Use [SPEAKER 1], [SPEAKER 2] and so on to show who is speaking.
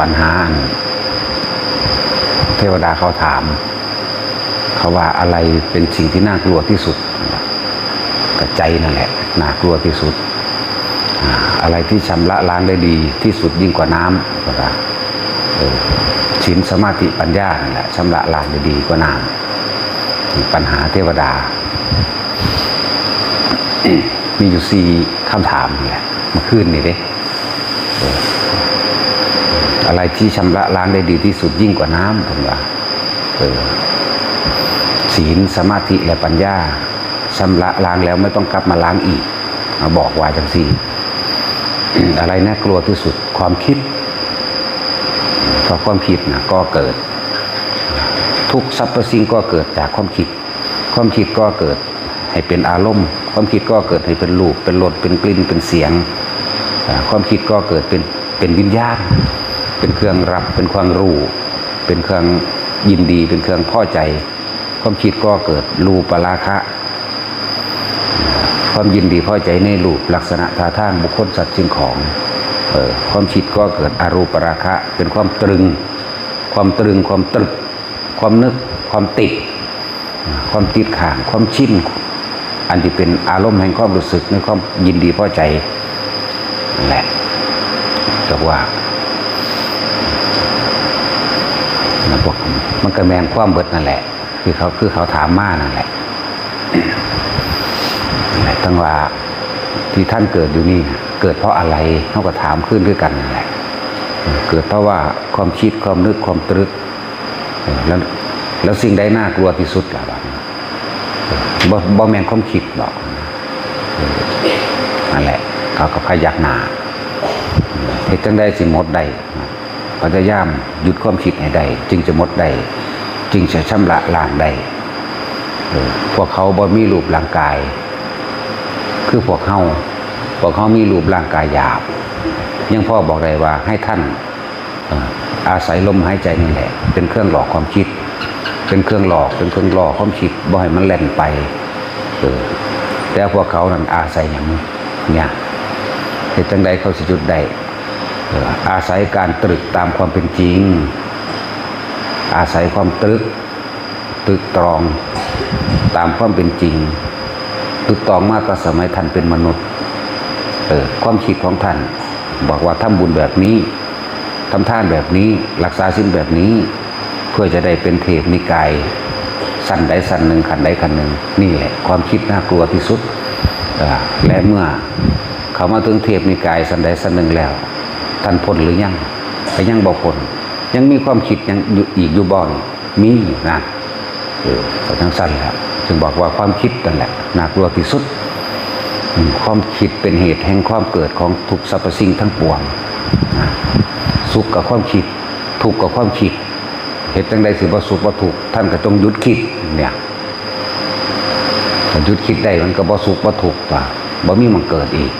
[SPEAKER 1] ปัญหาเทวดาเขาถาม เขาว่าอะไรเป็นสิ่งที่น่ากลัวที่สุดกับใจนั่นแหละน่ากลัวที่สุด อะไรที่ชำระล้างได้ดีที่สุดยิ่งกว่าน้ำก็ว่าเออศีลสมาธิปัญญานั่นแหละชำระล้างได้ดีกว่าน้ำปัญหาเทวดา มีอยู่สี่คำถามนี่แหละมาขึ้นนี่เด้ อะไรที่ชำระล้างได้ดีที่สุดยิ่งกว่าน้ำผมว่าเออศีลสมาธิและปัญญาชำระล้างแล้วไม่ต้องกลับมาล้างอีกมาบอกว่าจังสี่อะไรน่ากลัวที่สุดความคิดเพราะความคิดนะก็เกิด ทุกสรรพสิ่งก็เกิดจากความคิด ความคิดก็เกิดให้เป็นอารมณ์ ความคิดก็เกิดให้เป็นรูปเป็นรสเป็นกลิ่นเป็นเสียง ความคิดก็เกิดเป็นเป็นวิญญาณ เป็นเครื่องรับ เป็นความรู้ เป็นเครื่องยินดี เป็นเครื่องพอใจ ความคิดก็เกิดรูปราคะ ความยินดีพอใจในรูปลักษณะท่าทางบุคคลสัตว์สิ่งของเออความคิดก็เกิดอารูปราคะ เป็นความตรึง ความตรึง ความตรึก ความนึก ความติด ความติดข่าง ความชิน อันที่เป็นอารมณ์แห่งความรู้สึกในความยินดีพอใจนั่นแหละก็ว่ามันบอก มันก็แมนความเบิดนั่นแหละคือเขาคือเขาถามมานั่นแหละตั้งว่าที่ท่านเกิดอยู่นี่ เกิดเพราะอะไรเขาก็ถามขึ้นด้วยกันนั่นแหละเกิดเพราะว่าความคิดความนึกความตรึกแล้วแล้วสิ่งใดน่ากลัวที่สุดล่ะบัดนี้เออบ่บ่แมนความคิดหรอกนั่นแหละ เขาก็พยักหน้าเหตุจังได้สิหมดได้ พยายามหยุดความคิดให้ได้จึงจะหมดได้จึงจะชำระล้างได้พวกเขาบ่มีรูปร่างกาย คือพวกเขาพวกเขามีรูปร่างกายหยาบ ยังพ่อบอกได้ว่าให้ท่านอาศัยลมหายใจนี่แหละ เป็นเครื่องหลอกความคิด เป็นเครื่องหลอกเป็นเครื่องหลอกความคิดบ่ให้มันแล่นไปเออแต่พวกเขานั้นอาศัยอย่างนี้เนี่ยเหตุจังใดเขาสิจุดใด อาศัยการตรึกตามความเป็นจริง อาศัยความตรึกตรึกตรองตามความเป็นจริงตรึกตรองมากก็สมัยท่านเป็นมนุษย์เออความคิดของท่าน บอกว่าทำบุญแบบนี้ทำท่านแบบนี้รักษาสิ้นแบบนี้ เพื่อจะได้เป็นเทพนิกายสั้นใดสั้นหนึ่งขันใดขันหนึ่งนี่แหละความคิดน่ากลัวที่สุดและเมื่อเขามาถึงเทพนิกายสั้นใดสั้นหนึ่งแล้ว ท่านพ้นหรือยังก็ยังบอกพ้นยังมีความคิดยังอยู่อีกอยู่บ่อยมีนะเออก็ทั้งสั้นแหละจึงบอกว่าความคิดนั่นแหละน่ากลัวที่สุด ความคิดเป็นเหตุแห่งความเกิดของทุกสรรพสิ่งทั้งปวงนะสุขกับความคิด ทุกข์กับความคิดเหตุจังใดสิบ่สุขบ่ทุกข์ท่านก็ต้องหยุดคิดเนี่ยหยุดคิดได้มันก็บ่สุขบ่ทุกข์ป่ะบ่มีมันเกิดอีก